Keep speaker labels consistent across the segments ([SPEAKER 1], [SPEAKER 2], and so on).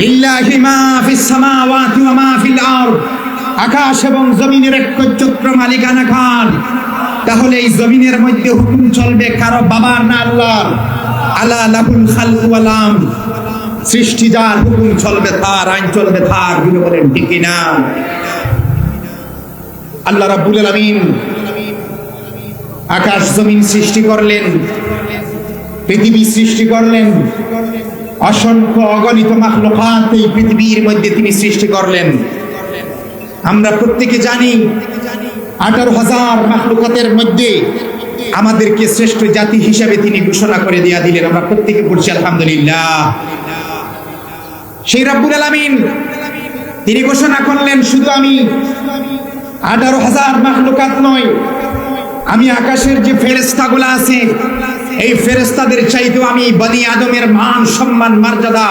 [SPEAKER 1] লিল্লাহি মা ফিস সামাওয়াতি ওয়া মা ফিল আরদ। আকাশ এবং জমিনের একচ্ছত্র মালিকানা খান। তাহলে এই জমিনের মধ্যে হুকুম চলবে কারও বাবার না আল্লাহর। আলা লাহুল খালকু সৃষ্টি যার হুকুম চলবে তার, আইন চলবে তারগুলো বলেন, ঠিক না আল্লাহ রাব্বুল আলামিন আকাশ জমিন সৃষ্টি করলেন, পৃথিবী সৃষ্টি করলেন। অসংখ্য অগণিত মাখলুকাত এই পৃথিবীর মধ্যে তিনি সৃষ্টি করলেন। আমরা প্রত্যেকে জানি, আঠারো হাজার মাখলুকাতের মধ্যে আমাদেরকে শ্রেষ্ঠ জাতি হিসাবে তিনি ঘোষণা করে দিয়া দিলেন। আমরা প্রত্যেকে পড়ছি আলহামদুলিল্লাহ। সেই রাব্বুল আলামিন তিনি ঘোষণা করলেন, শুধু আমি আঠারো হাজার মাখলুকাত নয়, আমি আকাশের যে ফেরেস্তাগুলো আছে এই ফেরেস্তাদের চাইতেও আমি বনি আদমের মান, সম্মান, মর্যাদা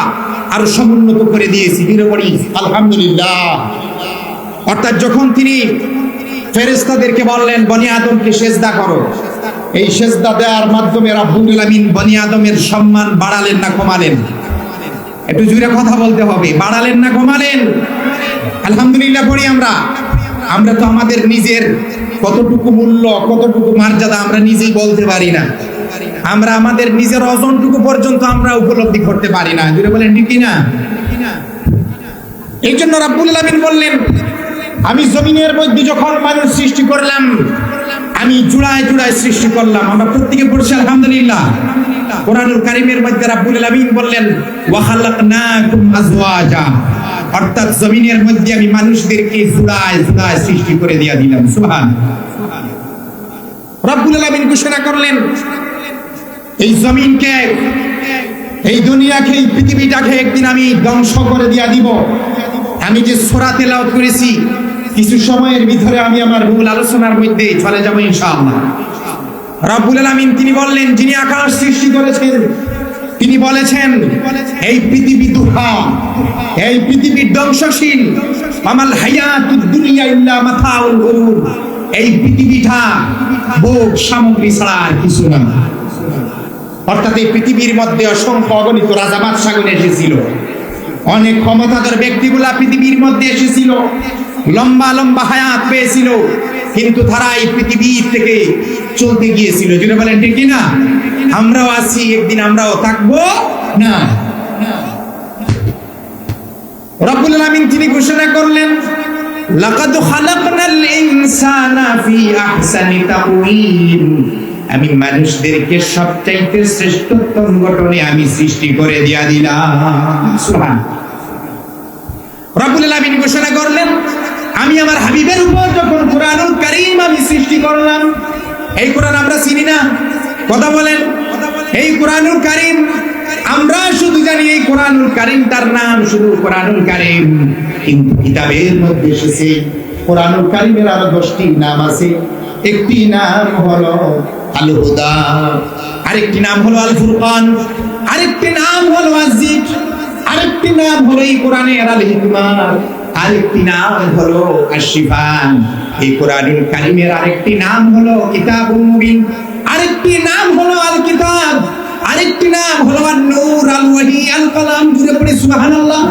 [SPEAKER 1] আরও সমুন্নত করে দিয়েছি। বীরবড়ি আলহামদুলিল্লাহ। অর্থাৎ যখন তিনি ফেরেস্তাদেরকে বললেন, বনি আদমকে সেজদা করো। এই সেজদা দেওয়ার মাধ্যমে রাব্বুল আলামিন বনি আদমের সম্মান বাড়ালেন না কমালেন। একটু জুড়ে কথা বলতে হবে, বাড়ালেন না কমালেন? আলহামদুলিল্লাহ পড়ি আমরা। আমরা তো আমাদের নিজের কতটুকু মূল্য, কতটুকু মর্যাদা আমরা নিজেই বলতে পারি না। আমরা আমাদের নিজের অজনটুকু পর্যন্ত আমরা উপলব্ধি করতে পারি না। জুড়ে বলেন, ঠিক না এই জন্য রাব্বুল আলামিন বললেন, আমি জমিনের মধ্যে যখন মানুষ সৃষ্টি করলাম, আমি জুড়ায় জুড়ায় সৃষ্টি করলাম। আমরা প্রত্যেকে পড়ছি, আলহামদুলিল্লাহ। কোরআনুল কারিমের মধ্যে রাব্বুল আলামিন বললেন, ওয়া খালাকনাকুম আজওয়াজা। অর্থাৎ জমিনের মধ্যে আমি মানুষদেরকে জুড়ায় জুড়ায় সৃষ্টি করে দিয়া দিলাম। সুবহান। রব্বুল ঘোষণা করলেন এই জমিনকে, এই দুনিয়াকে, এই পৃথিবীটাকে একদিন আমি ধ্বংস করে দিয়া দিব। আমি যে সোরা তেলাওয়াত করেছি, কিছু সময়ের ভিতরে আমি আমার মূল আলোচনার মধ্যে চলে যাব ইনশাআল্লাহ। রব্বুল আলামিন তিনি বললেন, যিনি আকাশ সৃষ্টি করেছেন, তিনি বলেছেন, এই পৃথিবী দুহা এই পৃথিবীর ধ্বংসশীল। আমাল হায়াতুদ দুনিয়া ইল্লা মাথাউল গুরুর এই পৃথিবীটা ভোগ সামগ্রী ছাড়া আর কিছু না। অর্থাৎ এই পৃথিবীর মধ্যে অসংখ্য অগণিত রাজা বাদশাগুন এসেছিল। অনেক ক্ষমতাধর ব্যক্তিগুলা পৃথিবীর মধ্যে এসেছিল। লম্বা লম্বা হায়াত পেয়েছিল। কিন্তু তারা এই পৃথিবীর থেকে চলতে গিয়েছিল। যেটা বলেন, ঠিক না আমরাও আছি, একদিন আমরাও থাকব না। রব্বুল তিনি ঘোষণা করলেন, লাকাদ খালাকনাল ইনসানা ফি আহসানি তাকওয়িম। আমি মানুষদেরকে সবচাইতে শ্রেষ্ঠতম গঠনে আমি সৃষ্টি করে দিয়া দিলাম। ঘোষণা করলেন, আমি আমার হাবিবের উপর যখন কোরআনুল কারীম আমি সৃষ্টি করলাম, এই কোরআন আমরা চিনি না, কথা বলেন, এই কোরআনুল কারীম, আমরা শুধু জানি এই কোরআনুল কারীম তার নাম শুধু কোরআনুল কারীম, কিন্তু কিতাবের মধ্যে এসেছে, কোরআনুল কারীমের আরও দশটি নাম আছে, একটি নাম হলো আল আরেকটি নাম হলো আল ফুরকান, আরেকটি নাম হলো আজিক আরেকটি নাম হলো এই কোরআনের আল হিকমা, আরেকটি নাম হলো আশিফান। এই কোরআনুল কারীমের আরেকটি নাম হলো কিতাবুল মুবিন, আরেকটি নাম হলো আল কিতাব, আরেকটি নাম হলো আন নূর আল ওয়াহি আল কালাম জুড়ে পড়ে সুবহানাল্লাহ।